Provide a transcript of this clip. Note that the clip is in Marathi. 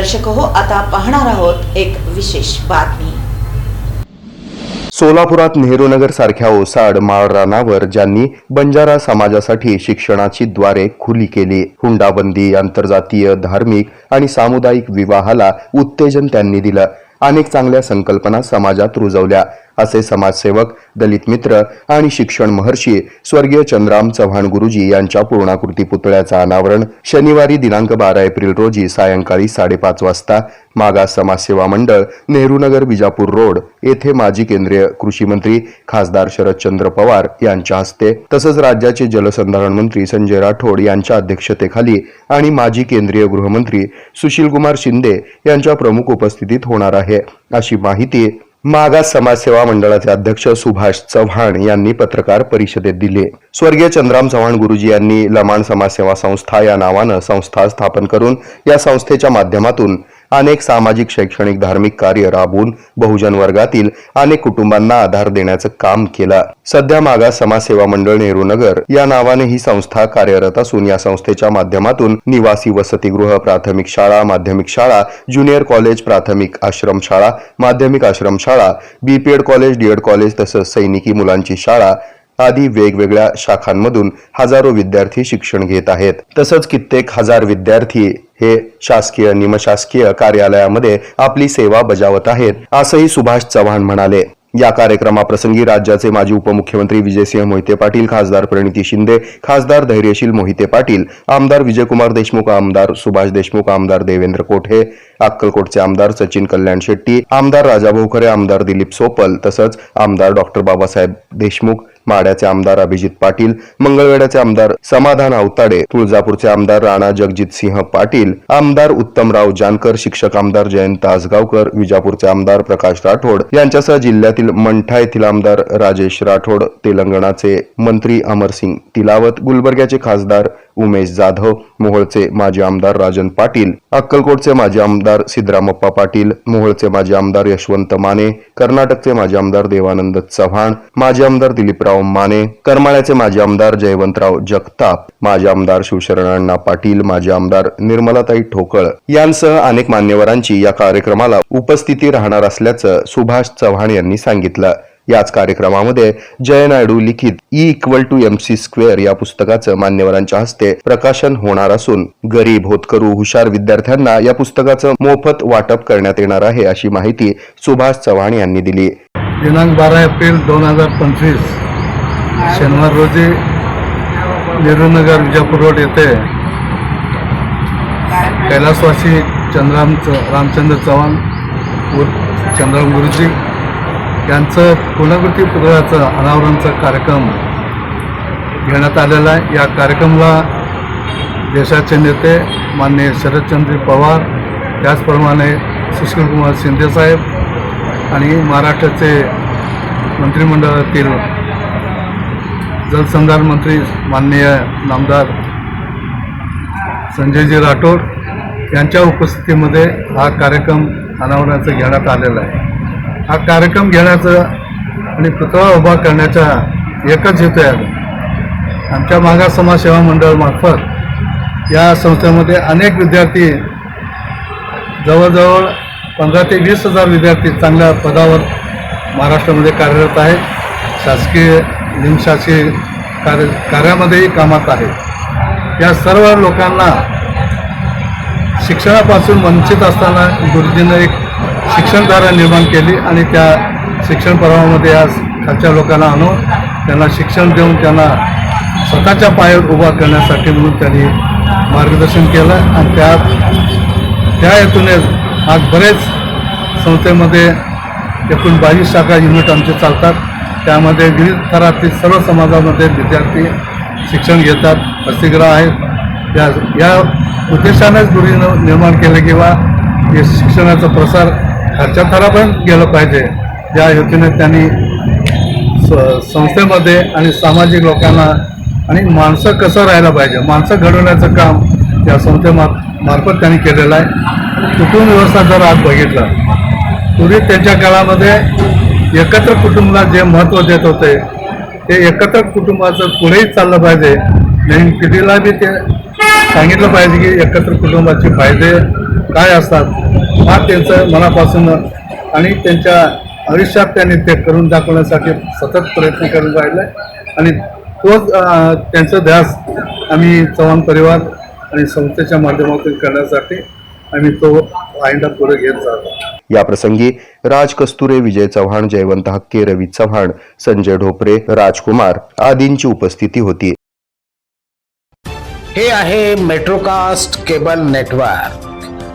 दर्शक हो आता पाहणार आहोत एक विशेष बातमी. सोलापुरात नेहरूनगर सारख्या ओसाड माळरानावर ज्यांनी बंजारा समाजासाठी शिक्षणाची द्वारे खुली केली हुंडाबंदी आंतरजातीय धार्मिक आणि सामुदायिक विवाहाला उत्तेजन त्यांनी दिलं. अनेक चांगल्या संकल्पना समाजात रुजवल्या. असे समाजसेवक दलित मित्र आणि शिक्षण महर्षी स्वर्गीय चंद्राम चव्हाण गुरुजी यांच्या पूर्णाकृती पुतळ्याचं अनावरण शनिवारी दिनांक बारा एप्रिल रोजी सायंकाळी साडेपाच वाजता मागास समाजसेवा मंडळ नेहरूनगर विजापूर रोड येथे माजी केंद्रीय कृषी मंत्री खासदार शरदचंद्र पवार यांच्या हस्ते तसंच राज्याचे जलसंधारण मंत्री संजय राठोड यांच्या अध्यक्षतेखाली आणि माजी केंद्रीय गृहमंत्री सुशीलकुमार शिंदे यांच्या प्रमुख उपस्थितीत होणार आहे. अशी माहिती मागास समाजसेवा मंडळाचे अध्यक्ष सुभाष चव्हाण यांनी पत्रकार परिषदेत दिले. स्वर्गीय चंद्राम चव्हाण गुरुजी यांनी लमाण समाजसेवा संस्था या नावानं संस्था स्थापन करून या संस्थेच्या माध्यमातून अनेक सामाजिक शैक्षणिक धार्मिक कार्य राबवून बहुजन वर्गातील अनेक कुटुंबांना आधार देण्याचं काम केलं. सध्या मागास समाजसेवा मंडळ नेहरू नगर या नावाने ही संस्था कार्यरत असून या संस्थेच्या माध्यमातून निवासी वसतिगृह प्राथमिक शाळा माध्यमिक शाळा ज्युनियर कॉलेज प्राथमिक आश्रमशाळा माध्यमिक आश्रमशाळा बीपीएड कॉलेज डीएड कॉलेज तसंच सैनिकी मुलांची शाळा आदी वेगवेगळ्या शाखांमधून हजारो विद्यार्थी शिक्षण घेत आहेत. तसंच कित्येक हजार विद्यार्थी हे शासकीय निमशासकीय कार्यालयामध्ये आपली सेवा बजावत आहेत असंही सुभाष चव्हाण म्हणाले. या कार्यक्रमाप्रसंगी राज्याचे माजी उपमुख्यमंत्री विजयसिंह मोहिते पाटील खासदार प्रणिती शिंदे खासदार धैर्यशील मोहिते पाटील आमदार विजयकुमार देशमुख आमदार सुभाष देशमुख आमदार देवेंद्र कोठे अक्कलकोटचे आमदार सचिन कल्याण शेट्टी आमदार राजाभाऊ खरे आमदार दिलीप सोपल तसंच आमदार डॉक्टर बाबासाहेब देशमुख माड्याचे आमदार अभिजित पाटील मंगळवेड्याचे आमदार समाधान आवताडे तुळजापूरचे आमदार राणा जगजित सिंह पाटील आमदार उत्तमराव जानकर शिक्षक आमदार जयंत आसगावकर विजापूरचे आमदार प्रकाश राठोड यांच्यासह जिल्ह्यातील मंठा येथील आमदार राजेश राठोड तेलंगणाचे मंत्री अमरसिंग तिलावत गुलबर्ग्याचे खासदार उमेश जाधव मोहोळचे माजी आमदार राजन पाटील अक्कलकोटचे माजी आमदार सिद्धरामप्पा पाटील मोहोळचे माजी आमदार यशवंत माने कर्नाटकचे माजी आमदार देवानंद चव्हाण माजी आमदार दिलीपराव माने करमाळ्याचे माजी आमदार जयवंतराव जगताप माजी आमदार शिवशरणअण्णा पाटील माजी आमदार निर्मलाताई ठोकळ यांसह अनेक मान्यवरांची या कार्यक्रमाला उपस्थिती राहणार असल्याचं सुभाष चव्हाण यांनी सांगितलं. याच कार्यक्रमामध्ये जय नायडू लिखित E equal to M C square या पुस्तकाचं मान्यवरांच्या हस्ते प्रकाशन होणार असून गरीब होतकरू हुशार विद्यार्थ्यांना या पुस्तकाचं मोफत वाटप करण्यात येणार आहे अशी माहिती सुभाष चव्हाण यांनी दिली. दिनांक बारा एप्रिल दोन हजार पंचवीस शनिवार रोजी नेहरूनगर विजापूर रोड येथे कैलासवासी चंद्राम रामचंद्र चव्हाण चंद्राम गुरुजी यांचं पुनर्कृती पुतळ्याचं अनावरणचा कार्यक्रम घेण्यात आलेला आहे. या कार्यक्रमाला देशाचे नेते माननीय शरदचंद्र पवार त्याचप्रमाणे सुशीलकुमार शिंदेसाहेब आणि महाराष्ट्राचे मंत्रिमंडळातील जलसंधारण मंत्री माननीय नामदार संजयजी राठोड यांच्या उपस्थितीमध्ये हा कार्यक्रम अनावरणाचा घेण्यात आलेला आहे. हा कार्यक्रम घेण्याचं आणि पुतळा उभा करण्याचा एकच हेतू आहे आमच्या मागास समाज सेवा मंडळामार्फत या संस्थेमध्ये अनेक विद्यार्थी जवळजवळ पंधरा ते वीस हजार विद्यार्थी चांगल्या पदावर महाराष्ट्रामध्ये कार्यरत आहेत. शासकीय निमशासकीय कार्य कार्यामध्येही कामात आहेत. या सर्व लोकांना शिक्षणापासून वंचित असताना गुरुजीनं एक शिक्षणधारा निर्माण केली आणि त्या शिक्षण पर्वामध्ये आज खालच्या लोकांना आणून त्यांना शिक्षण देऊन त्यांना स्वतःच्या पायावर उभा करण्यासाठी म्हणून त्यांनी मार्गदर्शन केलं आणि त्या त्या हेतूने आज बरेच संस्थेमध्ये एकूण बावीस शाखा युनिट आमचे चालतात. त्यामध्ये विविध थरातील सर्व समाजामध्ये विद्यार्थी शिक्षण घेतात वसतिगृह आहेत. या या उद्देशानेच गुरुजीनं निर्माण केले किंवा हे शिक्षणाचा प्रसार खालच्या थरापर्यंत गेलं पाहिजे. या हेतूने त्यांनी स- संस्थेमध्ये आणि सामाजिक लोकांना आणि माणसं कसं राहायला पाहिजे माणसं घडवण्याचं काम या संस्थेमार मार्फत त्यांनी केलेलं आहे. कुटुंब व्यवस्था जर आज बघितलं पूर्वी त्यांच्या काळामध्ये एकत्र कुटुंबाला जे महत्त्व देत होते ते एकत्र कुटुंबाचं पुढेही चाललं पाहिजे. नवीन पिढीला बी ते सांगितलं पाहिजे की एकत्र कुटुंबाचे फायदे काय असतात हा त्यांचं मनापासून आणि त्यांच्या आयुष्यात त्यांनी ते करून दाखवण्यासाठी सतत प्रयत्न करत राहिले. आणि तोच त्यांचा ध्यास आम्ही चव्हाण परिवार आणि संस्थेच्या माध्यमातून करण्यासाठी आम्ही तो वाहिंदा पुढे घेत जातो. या प्रसंगी राज कस्तुरे विजय चव्हाण जयवंत हक्के रवी चव्हाण संजय ढोपरे राजकुमार आदींची उपस्थिती होती. हे आहे मेट्रोकास्ट केबल नेटवर्क.